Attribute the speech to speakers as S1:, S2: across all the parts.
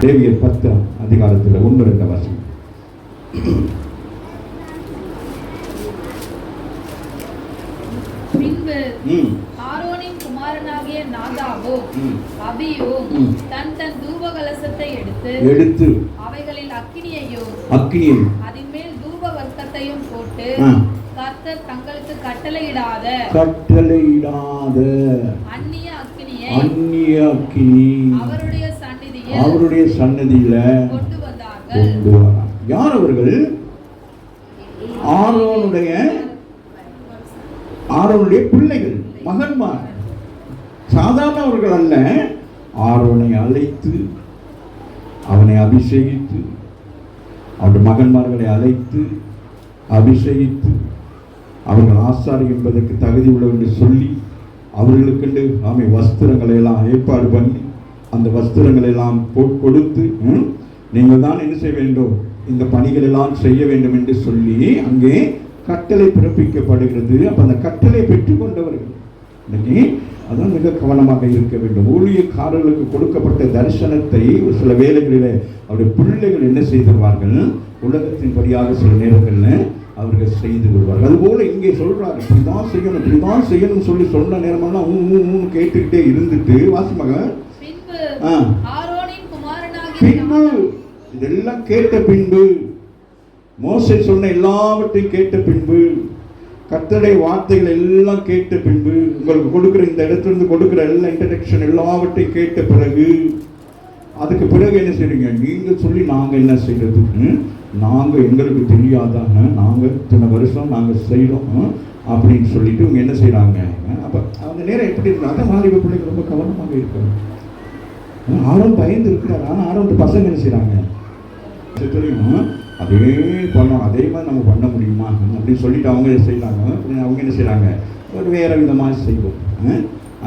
S1: தேவியர் பத்து அதிகாரத்தில் ஒன்று ரெண்டு வாசி
S2: பின்பு
S1: ம்
S2: ஆரோனின் குமாரனாகிய நாதாவும்
S1: ம்.
S2: அபியும்
S1: ம்.
S2: தன் தன் தூபகலசத்தை எடுத்து
S1: எடுத்து
S2: அவைகளில் அக்கினியையும்
S1: அக்கினியை
S2: அதன் மேல் தூப வர்க்கத்தையும் போட்டு. கர்த்தர் தங்களுக்கு கட்டளையிடாத
S1: கட்டளையிடாத
S2: அந்நிய அக்கினியை
S1: அந்நிய அக்கினி
S2: அவருடைய
S1: அவருடைய சன்னதியில
S2: கொண்டு
S1: வரான் யார் அவர்கள்? ஆரோனுடைய ஆரோனுடைய பிள்ளைகள் மகன்மார். சாதாரணவர்கள் அல்ல. ஆரோனை அழைத்து அவனை அபிஷேகித்து அவருடைய மகன்மார்களை அழைத்து அபிஷேகித்து அவர்கள் ஆசாரி என்பதற்கு தகுதி உள்ளவர் என்று சொல்லி அவர்களுக்கென்று ஆமை வஸ்திரங்களை எல்லாம் ஏற்பாடு பண்ணி அந்த வஸ்திரங்கள் எல்லாம் கொடுத்து ம், நீங்கள் தான் என்ன செய்ய வேண்டும்? இந்த பணிகள் எல்லாம் செய்ய வேண்டும் என்று சொல்லி அங்கே கட்டளை பிறப்பிக்கப்படுகிறது. அப்ப அந்த கட்டளை பெற்றுக்கொண்டவர்கள். இன்னைக்கு அதான் மிக கவனமாக இருக்க வேண்டும். ஊழியக்காரர்களுக்கு கொடுக்கப்பட்ட தரிசனத்தை ஒரு சில வேலைகளில் அவருடைய பிள்ளைகள் என்ன செய்திருவார்கள் உலகத்தின்படியாக சில நேரங்களில் அவர்கள் செய்து விடுவார்கள். அதுபோல இங்கே சொல்றாரு இப்படிதான் செய்யணும் இப்படிதான் செய்யணும்னு சொல்லி சொன்ன நேரமெல்லாம் ஊ ஊன்னு கேட்டுக்கிட்டே இருந்துட்டு வாசிமக
S2: பின்பு
S1: இதெல்லாம் கேட்ட பின்பு மோசே சொன்ன எல்லாவற்றையும் கேட்ட பின்பு கர்த்தருடைய வார்த்தைகள் எல்லாம் கேட்ட பின்பு உங்களுக்கு கொடுக்குற இந்த இடத்துல இருந்து கொடுக்குற எல்லா இன்ட்ரடக்ஷன் எல்லாவற்றையும் கேட்ட பிறகு அதுக்கு பிறகு என்ன செய்றீங்க? நீங்க சொல்லி நாங்க என்ன செய்யறது ம்? நாங்க எங்களுக்கு தெரியாதாங்க நாங்க இத்தனை வருஷம் நாங்க செய்யறோம் ம்? அப்படின்னு சொல்லிட்டு இவங்க என்ன செய்றாங்க? அப்ப அந்த நேரம் எப்படி அதான் வாலிப பிள்ளைங்க ரொம்ப கவனமாக இருக்கணும் ஆரோன் பயந்து இருக்கிறார். ஆனால் ஆரோன் பசங்க என்ன செய்கிறாங்க தெரியும்? அதே பண்ணோம் அதே மாதிரி நம்ம பண்ண முடியுமா? அப்படின்னு சொல்லிட்டு அவங்க செய்யலாங்க அவங்க என்ன செய்கிறாங்க ஒரு வேறு விதமாக செய்வோம்.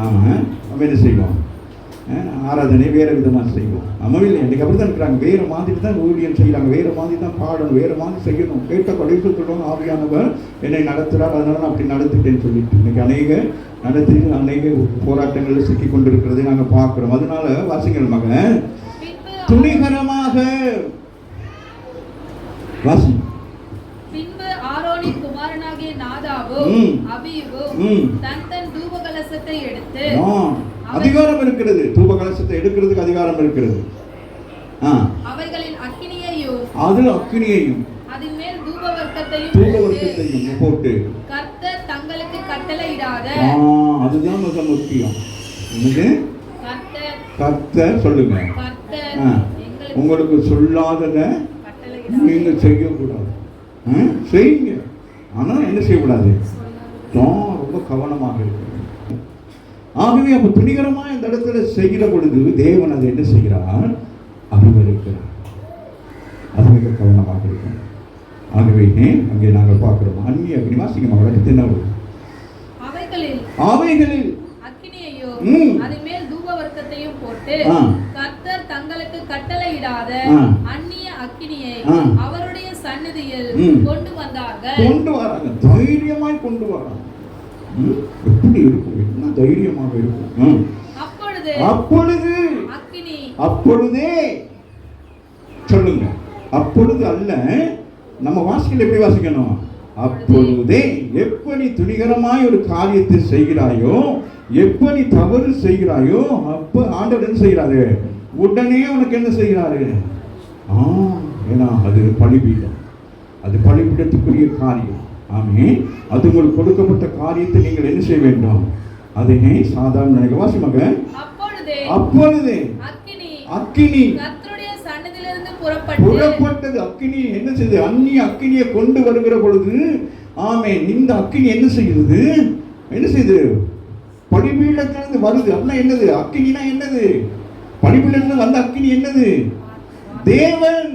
S1: ஆமாம் நம்ம என்ன செய்வோம் ஆராதனை வேறு விதமாக செய்வோம். இல்லை எனக்கு அப்படி தான் இருக்கிறாங்க. வேறு மாதிரி தான் ஊழியம் செய்கிறாங்க. வேறு மாதிரி தான் பாடணும். வேறு மாதிரி செய்யணும். கேட்ட கடைசி சொல்லுவாங்க ஆவியானவர் என்னை நடத்துகிறார் அதனால நான் அப்படி நடத்திட்டேன்னு சொல்லிட்டு இன்னைக்கு அநேக நடத்தி அநேக போராட்டங்களில் சிக்கி கொண்டிருக்கிறதை நாங்கள் பார்க்குறோம். அதனால வாசிங்கள் மகன். துணிகரமாக. வாசி.
S2: பின்பு ஆரோனின் குமாரனாகிய நாதாவும். அபியும். தன் தன் தூபகலசத்தை எடுத்து
S1: அதிகாரம் இருக்கிறது. தூப கலசத்தை எடுக்கிறதுக்கு அதிகாரம் இருக்கிறது. ஆ.
S2: அவைகளில் அக்கினியையும்
S1: அதில் அக்கினியையும்.
S2: அதன் மேல் தூப வர்க்கத்தையும்
S1: தூப
S2: போட்டு
S1: வர்க்கத்தையும் போட்டு.
S2: கர்த்தர் தங்களுக்கு கட்டளையிடாத
S1: ஆ அதுதான் மிக முக்கியம் என்னது?
S2: கர்த்தர்.
S1: சொல்லுங்க. உங்களுக்கு சொல்லாததை நீங்க செய்யக்கூடாது? செய்யுங்க. ஆனா என்ன செய்யக்கூடாது? ரொம்ப கவனமாக இருக்கு ஆகவே அப்ப துணிகரமா இந்த இடத்துல செய்கிற பொழுது தேவன் அதை என்ன செய்கிறார் அறிவருக்கிறார் அது மிக கவனமாக இருக்கும் ஆகவே அங்கே நாங்கள் பார்க்கிறோம் அந்நிய அக்னி வாசிங்க மகளுக்கு தின்னவர்
S2: அவைகளில் போட்டு. கர்த்தர் தங்களுக்கு கட்டளையிடாத. அந்நிய அக்கினியை. அவருடைய சந்நிதியில்
S1: ம்.
S2: கொண்டு வந்தார்கள்
S1: கொண்டு வராங்க தைரியமாய் கொண்டு வராங்க? எப்படி இருக்கும் என்ன தைரியமாக இருக்கும்.
S2: அப்பொழுது
S1: அப்பொழுது! சொல்லுங்க. அப்பொழுது அல்ல நம்ம வாசிக்கல எப்படி வாசிக்கணும்? அப்பொழுதே! எப்படி துணிகரமாய் ஒரு காரியத்தை செய்கிறாயோ எப்படி தவறு செய்கிறாயோ அப்ப ஆண்டவர் என்ன செய்கிறாரு? உடனே உனக்கு என்ன செய்கிறாரு? ஆ ஏன்னா அது பலிபீடம் அது பலிபீடத்துக்குரிய காரியம். ஆமே அது உங்களுக்கு கொடுக்கப்பட்ட காரியத்தை நீங்கள் என்ன செய்ய வேண்டும்? அதை சாதாரண நினைக்க வாசி மகன்.
S2: அப்பொழுதே அக்கினி
S1: அக்கினி புறப்பட்டது. அக்கினி என்ன செய்யுது அந்நிய அக்கினியை கொண்டு வருகிற பொழுது ஆமே இந்த அக்கினி என்ன செய்யுது? என்ன செய்யுது? பலிபீடத்திலிருந்து வருது. அப்படின்னா என்னது? அக்கினினா என்னது? பலிபீடத்திலிருந்து வந்த அக்கினி என்னது? தேவன்.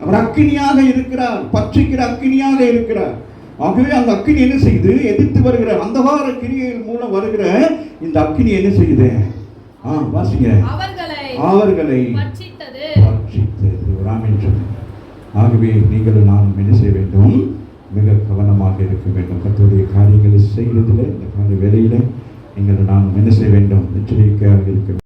S1: அவர் அக்கினியாக இருக்கிறார். பற்றிக்கிற அக்கினியாக இருக்கிறார். ஆகவே அந்த அக்கினி என்ன செய்யுது? எதிர்த்து வருகிற அந்தகார கிரியைகள் மூலம் வருகிற இந்த அக்கினி என்ன செய்யுது? ஆ வாசிங்க.
S2: அவர்களை பட்சித்தது.
S1: ஆகவே நீங்கள் நாம் என்ன செய்ய வேண்டும்? மிக கவனமாக இருக்க வேண்டும். கர்த்தருடைய காரியங்களை செய்கிறதில் இந்த கால வேலையில நீங்கள் நாம் என்ன செய்ய வேண்டும்? எச்சரிக்கையாக இருக்க வேண்டும்